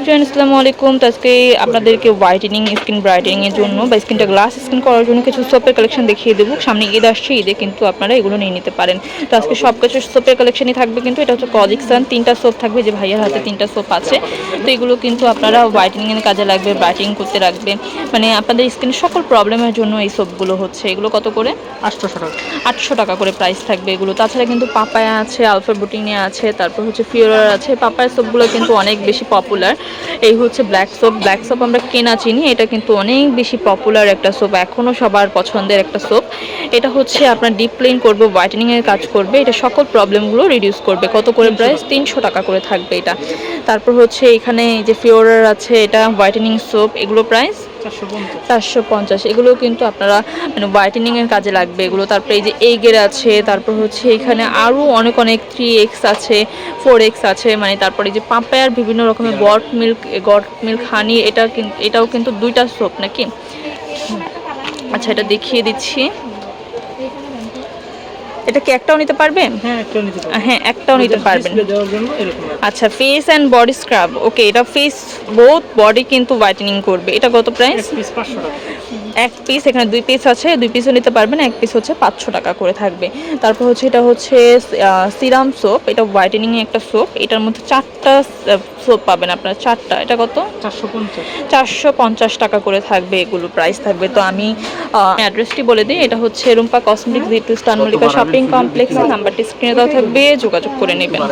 Everyone আসসালামু আলাইকুম। তো আজকে আপনাদেরকে হোয়াইটেনিং স্কিন ব্রাইটেনিং এর জন্য বা স্কিনটা গ্লাস স্কিন করার জন্য কিছু সোপের কালেকশন দেখিয়ে দেবো। সামনে ঈদ আসছে ঈদে কিন্তু আপনারা এগুলো নিয়ে নিতে পারেন। তো আজকে সব কিছু সোপের কালেকশনই থাকবে কিন্তু এটা হচ্ছে কজিকসান তিনটা সোপ থাকবে যে ভাইয়ার হাতে তিনটা সোপ আছে। তো এগুলো কিন্তু আপনারা হোয়াইটেনিং এর কাজে লাগবে ব্রাইটেনিং করতে রাখবে। মানে আপনাদের স্কিনের সকল প্রবলেমের জন্য এই সোপগুলো হচ্ছে। এগুলো কত করে? আটশোশো টাকা। আটশো টাকা করে প্রাইস থাকবে এগুলো। তাছাড়া কিন্তু পাপায়া আছে আলফা বুটিনে আছে তারপর হচ্ছে ফিওরার আছে। পাপায়া সোপগুলো কিন্তু অনেক বেশি পপুলার এই হচ্ছে ব্ল্যাক সোপ ব্ল্যাক সোপ আমরা কেনা চিনি এটা কিন্তু অনেক বেশি পপুলার একটা সোপ এখনও সবার পছন্দের একটা সোপ এটা হচ্ছে আপনার ডিপ ক্লিন করবে হোয়াইটেনিংয়ের কাজ করবে এটা সকল প্রবলেমগুলো রিডিউস করবে। কত করে প্রাইস তিনশো টাকা করে থাকবে এটা। তারপর হচ্ছে এখানে যে ফিওরার আছে এটা হোয়াইটেনিং সোপ এগুলো প্রাইস চারশো পঞ্চাশ। এগুলো কিন্তু আপনারা মানে হোয়াইটেনিংয়ের কাজে লাগবে এগুলো। তারপরে এই যে এগের আছে, তারপর হচ্ছে এখানে আরও অনেক অনেক থ্রি এক্স আছে ফোর এক্স আছে মানে তারপরে এই যে পাপায়ার বিভিন্ন রকমের goat milk goat milk honey এটা এটাও কিন্তু দুইটা সোপ নাকি? আচ্ছা এটা দেখিয়ে দিচ্ছি। এটা কি একটাও নিতে পারবে? হ্যাঁ একটা নিতে পারবেন হ্যাঁ একটাও নিতে পারবেন। আচ্ছা face and body scrub okay এটা ফেস বোথ বডি কিন্তু হোয়াইটেনিং করবে। এটা কত প্রাইস এক পিস এখানে দুই পিস আছে দুই পিসও নিতে পারবেন এক পিস হচ্ছে পাঁচশো টাকা করে থাকবে। তারপর হচ্ছে এটা হচ্ছে সিরাম সোপ এটা হোয়াইটেনিং একটা সোপ এটার মধ্যে চারটা সোপ পাবেন আপনার চারটা এটা কত? চারশো পঞ্চাশ। চারশো পঞ্চাশ টাকা করে থাকবে এগুলো প্রাইস থাকবে। তো আমি অ্যাড্রেসটি বলে দিই এটা হচ্ছে রুম্পা কসমেটিক্স ভিটু স্টান মল্লিকা শপিং কমপ্লেক্স নাম্বারটি স্ক্রিনে দেওয়া থাকবে যোগাযোগ করে নেবেন।